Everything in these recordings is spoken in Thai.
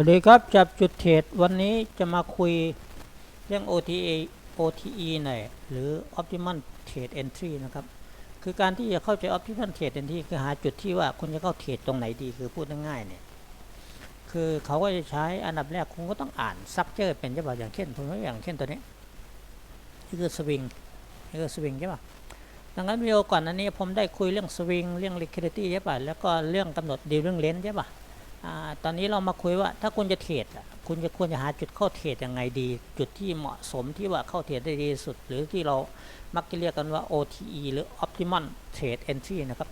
วัสดีครับจับจุดเทรดวันนี้จะมาคุยเรื่อง OTA OTE หน่อยหรือ Optimal Trade Entry นะครับ คือการที่จะเข้าใจ Optimal Trade Entry คือหาจุดที่ว่าคุณจะเข้าเทรดตรงไหนดีคือพูดง่ายๆเนี่ยคือเขาก็จะใช้อันดับแรกคุณก็ต้องอ่านซักเจอร์เป็นใช่ป่ะอย่างเช่นผมยกอย่างเช่นตัวนี้นี่คือสวิงนี่คือสวิงใช่ป่ะดังนั้นวิดีโอก่อนอันนี้ผมได้คุยเรื่องสวิงเรื่อง liquidity ใช่ป่ะแล้วก็เรื่องกำหนดดีลเรื่องเลนใช่ป่ะ ตอนนี้เรามาคุยว่าถ้าคุณจะเทรดคุณจะควรจะหาจุดเข้าเทรดยังไงดี จุดที่เหมาะสมที่ว่าเข้าเทรดได้ดีสุด หรือที่เรามักจะเรียกกันว่า OTE หรือ Optimum Trade Entry นะครับ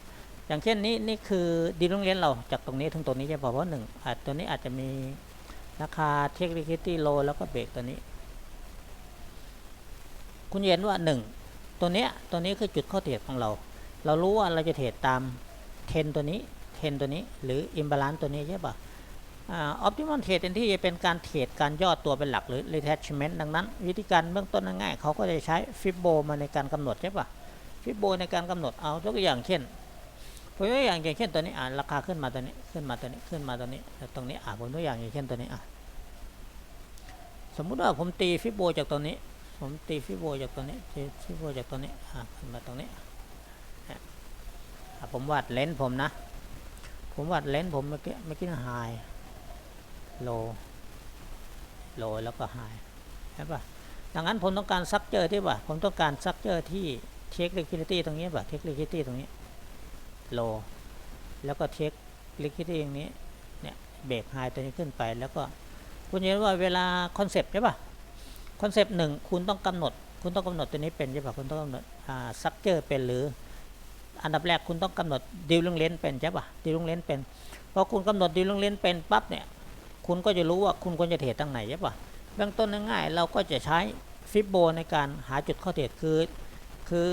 อย่างเช่นนี้นี่คือดีลงเรียนเราจากตรงนี้ถึงตรงนี้จะบอกว่าหนึ่งตัวนี้อาจจะมีราคาเทคนิคตี้โลแล้วก็เบรกตัวนี้ คุณเห็นว่าหนึ่งตัวเนี้ยตัวนี้คือจุดเข้าเทรดของเรา เรารู้ว่าเราจะเทรดตามเทนตัวนี้ เทนตัวนี้ หรือ imbalance ตัวนี้ใช่ปะอ่า optimal trade เป็นที่จะเป็นการเทรดการย่อตัวเป็นหลักหรือ retachment ดังนั้น วิธีการเบื้องต้นง่ายๆเขาก็จะใช้ fibbo มาในการกำหนดใช่ปะ fibbo ในการกำหนดเอายกตัวอย่างเช่นผมยกตัวอย่างอย่างเช่นตัวนี้อ่าราคาขึ้นมาตัวนี้ขึ้นมาตัวนี้ขึ้นมาตัวนี้แล้วตรงนี้อ่าผมตัวอย่างอย่างเช่นตัวนี้อะสมมุติว่าผมตี fibbo จากตัวนี้ ผมตี fibbo จากตัวนี้ตี fibbo จากตัวนี้อ่าขึ้นมาตรงนี้อะอะผมวาดเลนส์ผมนะ ผมวัดเลนส์ผมเมื่อกี้เมื่อกี้ไฮโลโลแล้วก็ไฮใช่ปะดังนั้นผมต้องการซักเจอที่ป่ะผมต้องการซักเจอที่เทคลิควิดิตี้ตรงนี้ป่ะเทคลิควิดิตี้ตรงนี้โลแล้วก็เทคลิควิดิตี้ตรงนี้เนี่ยเบรกไฮตัวนี้ขึ้นไปแล้วก็คุณเห็นว่าเวลาคอนเซปต์ใช่ป่ะคอนเซปต์หนึ่งคุณต้องกำหนด คุณต้องกำหนดตัวนี้เป็นใช่ป่ะคุณต้องกำหนดอ่าซักเจอเป็นหรือ อันดับแรกคุณต้องกำหนดดีลเรื่องเลนเป็นใช่ปะดีลเรื่องเลนเป็นพอคุณกำหนดดีลเรื่องเลนเป็นปั๊บเนี่ยคุณก็จะรู้ว่าคุณควรจะเทรดตั้งไหนใช่ปะเบื้องต้นง่ายๆเราก็จะใช้ฟิบโบในการหาจุดเข้าเทรดคือคือ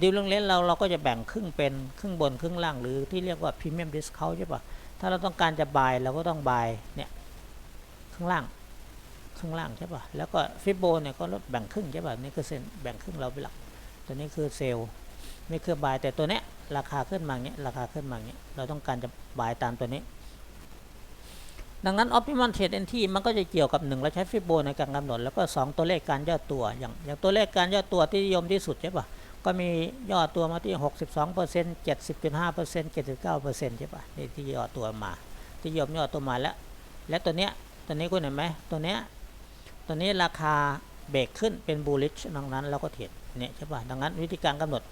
ดีลเรื่องเลนเราเราก็จะแบ่งครึ่งเป็นครึ่งบนครึ่งล่างหรือที่เรียกว่าพรีเมียมดิสคาใช่ปะถ้าเราต้องการจะบายเราก็ต้องบายเนี่ยข้างล่างข้างล่างใช่ปะแล้วก็ฟิบโบเนี่ยก็ลดแบ่งครึ่งใช่ปะนี่คือเส้นแบ่งครึ่งเราเป็นหลักตัวนี้คือเซลล์ ไม่เคือบายแต่ตัวเนี้ยราคาขึ้นมาเนี้ยราคาขึ้นมาเนี้ยเราต้องการจะบายตามตัวนี้ ดังนั้น optimal trade entry มันก็จะเกี่ยวกับ1เราใช้ฟิโบในการกำหนดแล้วก็ 2 ตัวเลขการย่อตัวอย่างอย่างตัวเลขการย่อตัวที่นิยมที่สุดใช่ปะก็มีย่อตัวมาที่ 62% 70.5% 79%ใช่ปะนี่ที่ย่อตัวมา ที่นิยมย่อตัวมาแล้ว และตัวเนี้ยตัวนี้คุณเห็นไหมตัวเนี้ยตัวนี้ราคาเบรกขึ้นเป็น bullish ดังนั้นเราก็เทรดเนี่ยใช่ปะดังนั้นวิธีการกำหนด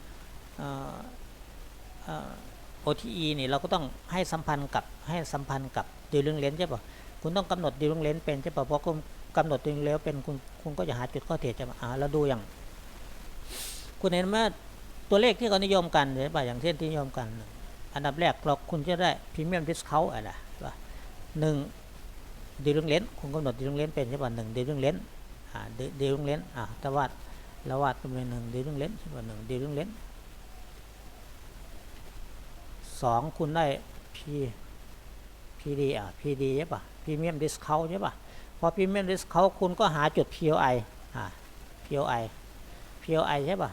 OTE นี่เราก็ต้องให้สัมพันธ์กับให้สัมพันธ์กับดีลเรื่องเลนใช่ปะคุณต้องกำหนดดีลเรื่องเลนเป็นใช่ปะเพราะคุณกำหนดดีลิงเลนเป็นคุณคุณก็จะหาจุดข้าเทรดใช่ปะอ่าเราดูอย่าง คุณเห็นไหมตัวเลขที่เขานิยมกันใช่ปะอย่างเช่นที่นิยมกัน อันดับแรกเราคุณจะได้พรีเมียมดิสเคาวอะไรใช่ปะหนึ่งดีลเรื่องเลนคุณกำหนดดีลเรื่องเลนเป็นใช่ปะหนึ่งดีลเรื่องเลนอ่าดีลเรื่องเลนอ่าแต่ว่าเราวาดเป็นหนึ่งดีลเรื่องเลนใช่ปะหนึ่งดีลเรื่องเลน สองคุณได้ P PD อะ PD ใช่ปะ Premium Discount ใช่ปะพอ Premium Discount คุณก็หาจุด POI อ่า POI POI ใช่ปะ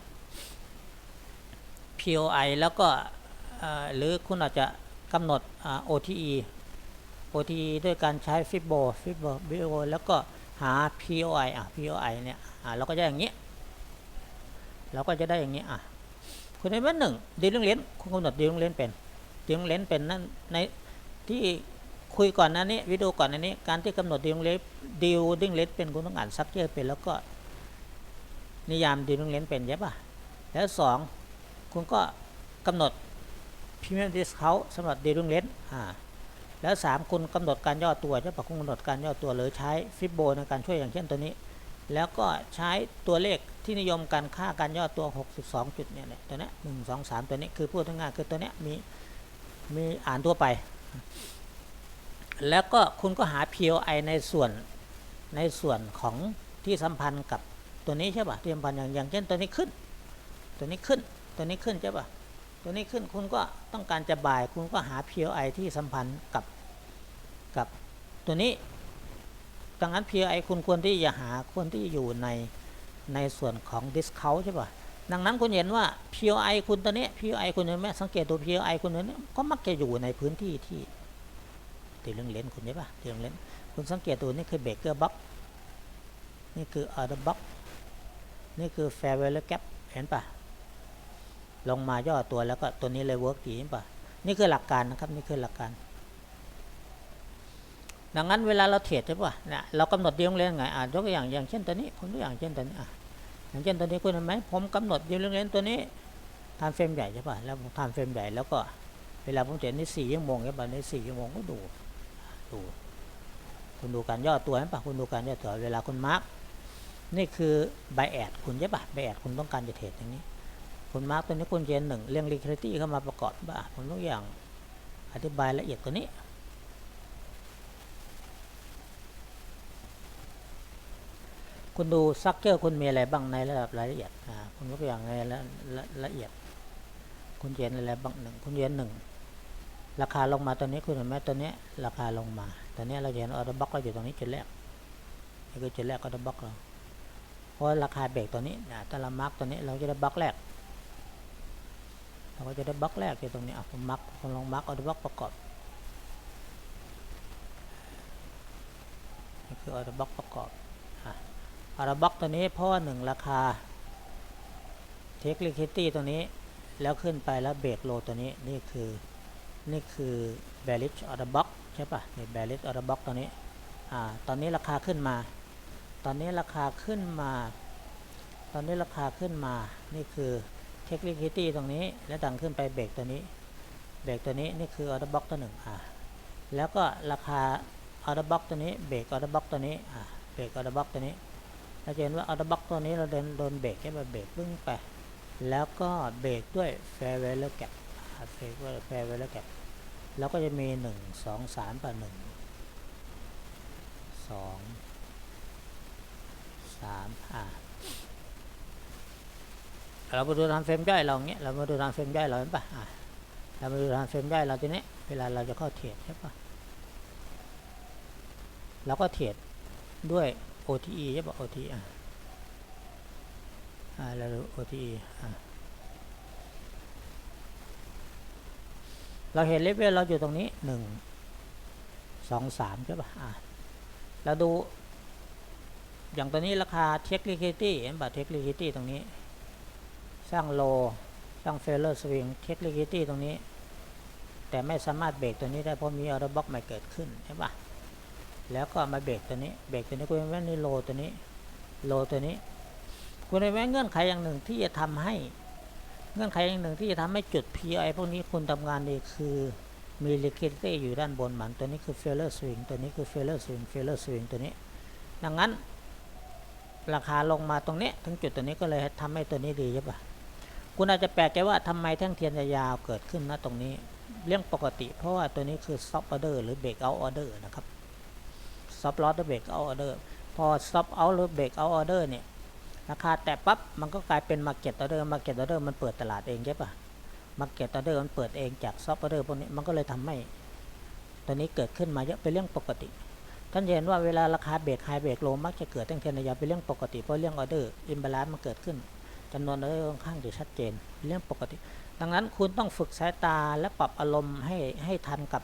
POI แล้วก็หรือคุณอาจจะกำหนด OTE OTE ด้วยการใช้ Fibo Fibo Fibo แล้วก็หา POI อะ POI เนี่ยอ่าเราก็จะอย่างนี้เราก็จะได้อย่างนี้อะคุณเห็นว่าหนึ่งดีล่งเลนคุณกำหนดดีล่งเลนเป็น ดีลเลนเป็นนั่นในที่คุยก่อนนั้นนี้วิดีโอก่อนนั้นนี้ การที่กำหนดดีลเลนดีลดิ้งเลนเป็นคุณต้องอ่านซักเจอร์เป็นแล้วก็นิยามดีลเลนเป็นใช่ปะแล้วสองคุณก็กำหนดพรีเมียมดิสเขาสำหรับดีลเลนอ่าแล้วสามคุณกำหนดการย่อตัวใช่ปะคุณกำหนดการย่อตัวหรือใช้ฟิบโบในการช่วยอย่างเช่นตัวนี้ แล้วก็ใช้ตัวเลขที่นิยมการค่าการย่อตัว 62 จุดเนี่ยแหละตัวนี้หนึ่งสองสามตัวนี้คือพูดง่ายๆคือตัวนี้มี มีอ่านทั่วไป แล้วก็คุณก็หา POI ในส่วนในส่วนของที่สัมพันธ์กับตัวนี้ใช่ป่ะที่สัมพันธ์อย่างอย่างเช่นตัวนี้ขึ้น ตัวนี้ขึ้นตัวนี้ขึ้นใช่ป่ะตัวนี้ขึ้นคุณก็ต้องการจะบ่าย คุณก็หา POI ที่สัมพันธ์กับกับตัวนี้ดังนั้น POI คุณควรที่จะหาควรที่อยู่ในในส่วนของ discount ใช่ป่ะ ดังนั้นคุณเห็นว่า POI คุณตัวนี้ POI คุณเห็นไหมสังเกตตัว POI คุณตัวนี้ก็มักจะอยู่ในพื้นที่ที่ตีเรื่องเลนคุณใช่ปะตีเรื่องเลนคุณสังเกตดูนี่คือเบเกอร์บ็อกนี่คือออเดอร์บ็อกนี่คือแฟร์เวลแกปเห็นปะลงมาย่อตัวแล้วก็ตัวนี้เลยเวิร์กดีเห็นปะนี่คือหลักการนะครับนี่คือหลักการ ดังนั้นเวลาเราเทรดใช่ปะเนี่ยเรากำหนดดีลงเลนไงอะยกตัวอย่างอย่างเช่นตัวนี้ผมตัวอย่างเช่นตัวนี้อะ อย่างเช่นตัวนี้คุณเห็นไหมผมกำหนดดีลงเล่นตัวนี้ทำเฟรมใหญ่ใช่ป่ะแล้วผมทำเฟรมใหญ่แล้วก็เวลาผมเจ็นี่สี่ชั่วโมงใช่ป่ะในสี่ชั่วโมงก็ดูดูคุณดูการย่อตัวเห็นปะคุณดูการย่อตัวเวลาคุณมาร์กนี่คือไบแอดคุณใช่ป่ะไบแอดคุณต้องการจะเทรดอย่างนี้คุณมาร์กตัวนี้คุณเจนหนึ่งเรื่อง liquidity เข้ามาประกอบป่ะผมต้องอย่างอธิบายละเอียดตัวนี้ คุณดูซักเจอร์คุณมีอะไรบ้างในระดับรายละเอียดอ่าคุณยกตัวอย่างในละละละเอียด คุณเจนอะไรบ้างหนึ่งคุณเจนหนึ่งราคาลงมาตัวนี้คุณเห็นไหมตัวนี้ราคาลงมาตัวนี้เราเห็นออเดอร์บ็อกเราอยู่ตรงนี้จุดแรกนี่คือจุดแรกออเดอร์บ็อกเราเพราะราคาเบรกตัวนี้นะถ้าเรามาร์กตัวนี้เราจะได้บล็อกแรกเราก็จะได้บล็อกแรกอยู่ตรงนี้อะผมมาร์กผมลองมาร์กออเดอร์บ็อกประกอบนี่คือออเดอร์บ็อกประกอบ อะออเดอร์บ็อกตัวนี้เพราะว่าหนึ่งราคาเทคลิคิตี้ตัวนี้แล้วขึ้นไปแล้วเบรกโลตัวนี้นี่คือนี่คือ bearish order box ใช่ปะนี่ bearish order box ตัวนี้อ่าตอนนี้ราคาขึ้นมา ตอนนี้ราคาขึ้นมา ตอนนี้ราคาขึ้นมา นี่คือ technicality ตรงนี้ แล้วดังขึ้นไปเบรกตัวนี้ เบรกตัวนี้นี่คือ order box ตัวหนึ่งอ่าแล้วก็ราคา order box ตัวนี้เบรก order box ตัวนี้อ่าเบรก order box ตัวนี้ เราจะเห็นว่า order box ตัวนี้เราเดินโดนเบรกใช่ปะเบรกปึ้งไป แล้วก็เบรกด้วย fair value gap เบรกด้วย fair value gap แล้วก็จะมีหนึ่งสองสามป่ะหนึ่งสองสามอ่าเรามาดูทำเฟรมย่อยเราเงี้ยเรามาดูทำเฟรมย่อยเราเห็นปะอ่าเรามาดูทำเฟรมย่อยเราทีนี้เวลาเราจะเข้าเทรดใช่ปะเราก็เทรดด้วย OTE ใช่ป่ะ OTE อะอ่าเราดู OTE อ่าเราเห็นเลเวลเราอยู่ตรงนี้หนึ่งสองสามใช่ป่ะอ่าเราดู อย่างตัวนี้ราคาเทคลิคิตี้เห็นป่ะเทคลิคิตี้ตรงนี้ สร้างโล สร้างเฟลเลอร์สวิงเทคลิคิตี้ตรงนี้ แต่ไม่สามารถเบรกตัวนี้ได้เพราะมีออเดอร์บ็อกใหม่เกิดขึ้นใช่ป่ะ แล้วก็มาเบรกตัวนี้ เบรกตัวนี้คุณแม่นี่โลตัวนี้ โลตัวนี้ คุณแม่เงื่อนไขอย่างหนึ่งที่จะทำให้ เงื่อนไขอย่างหนึ่งที่จะทำให้จุด PI พวกนี้คุณทำงานดีคือมี liquidity อยู่ด้านบนมัน ตัวนี้คือ failure swing ตัวนี้คือ failure swing failure swing ตัวนี้ ดังนั้น ราคาลงมาตรงนี้ถึงจุดตัวนี้ก็เลยทำให้ตัวนี้ดีใช่ปะคุณอาจจะแปลกใจว่าทำไมแท่งเทียนยาวเกิดขึ้นนะตรงนี้ เรื่องปกติเพราะว่าตัวนี้คือ stop order หรือ break out order นะครับ stop loss หรือ break out order พอ stop out หรือ break out order เนี่ยราคาแตะปั๊บมันก็กลายเป็น Market Order Market Order มันเปิดตลาดเองใช่ปะ Market Order มันเปิดเองจาก Soft Order พวกนี้มันก็เลยทำให้ตัวนี้เกิดขึ้นมาเยอะเป็นเรื่องปกติท่านเห็นว่าเวลาราคาเบรกไฮเบรกโลมักจะเกิดตั้งเทนยาวเป็นเรื่องปกติเพราะเรื่องออเดอร์อิมบาลานซ์มันเกิดขึ้นจำนวนออเดอร์ค่อนข้างจะชัดเจนเป็นเรื่องปกติ ดังนั้นคุณต้องฝึกสายตาและปรับอารมณ์ให้ให้ทันกับ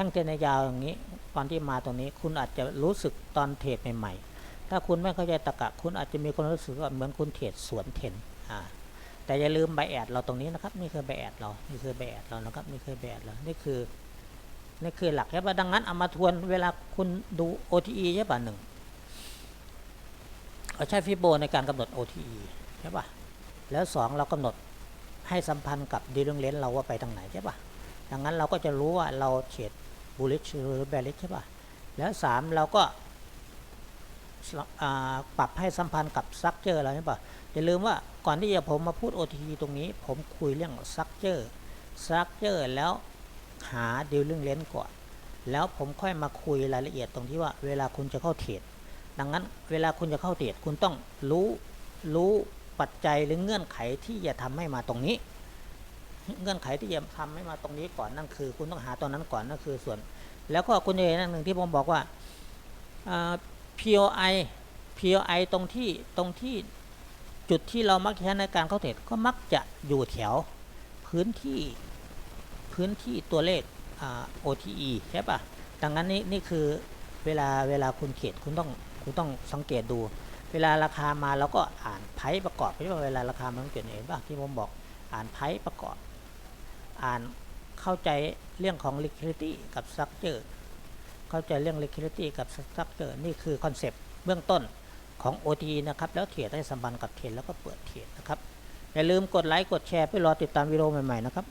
แท่งเทนยาวอย่างนี้ ตอนที่มาตรงนี้ คุณอาจจะรู้สึกตอนเทรดใหม่ๆ ถ้าคุณไม่เข้าใจตะกะ คุณอาจจะมีความรู้สึกว่าเหมือนคุณเทรดสวนเทนอ่าแต่อย่าลืมใบแอดเราตรงนี้นะครับ นี่คือใบแอดเรา นี่คือใบแอดเรานะครับ นี่คือใบแอดเรา นี่คือ นี่คือหลักใช่ปะดังนั้นเอามาทวนเวลาคุณดู OTE ใช่ปะหนึ่งเราใช้ฟิโบในการกำหนด OTE ใช่ปะแล้วสองเรากำหนดให้สัมพันธ์กับดีลงเลนเราว่าไปทางไหนใช่ปะดังนั้นเราก็จะรู้ว่าเราเฉด bullish หรือ bearish ใช่ปะแล้วสามเราก็ปรับให้สัมพันธ์กับซักเจอร์เราใช่ปะอย่าลืมว่าก่อนที่จะผมมาพูด OTT ตรงนี้ ผมคุยเรื่องซักเจอร์ซักเจอร์แล้วหาดิวเรื่องเลนก่อน แล้วผมค่อยมาคุยรายละเอียดตรงที่ว่าเวลาคุณจะเข้าเทรดดังนั้นเวลาคุณจะเข้าเทรดคุณต้องรู้รู้ปัจจัยหรือเงื่อนไขที่จะทำให้มาตรงนี้ เงื่อนไขที่จะทำให้มาตรงนี้ก่อนนั่นคือ คุณต้องหาตัวนั้นก่อนนั่นคือส่วน แล้วก็คุณจะเห็นอันหนึ่งที่ผมบอกว่า POI POI ตรงที่ตรงที่จุดที่เรามักใช้ในการเข้าเทรดก็มักจะอยู่แถวพื้นที่พื้นที่ตัวเลข OTE ใช่ปะดังนั้นนี่นี่คือเวลาเวลาคุณเขียนคุณต้องคุณต้องสังเกตดู เวลาราคามาเราก็อ่านไพ่ประกอบไม่ใช่ว่าเวลาราคามันเกิดเห็นป่ะที่ผมบอกอ่านไพ่ประกอบ อ่านเข้าใจเรื่องของ liquidity กับ structure เข้าใจเรื่อง liquidity กับ structure นี่คือคอนเซปต์เบื้องต้นของ OT นะครับ แล้วเทรดให้สัมพันธ์กับเทรดแล้วก็เปิดเทรดนะครับ อย่าลืมกดไลค์ กดแชร์เพื่อรอติดตามวิดีโอใหม่ ๆ นะครับ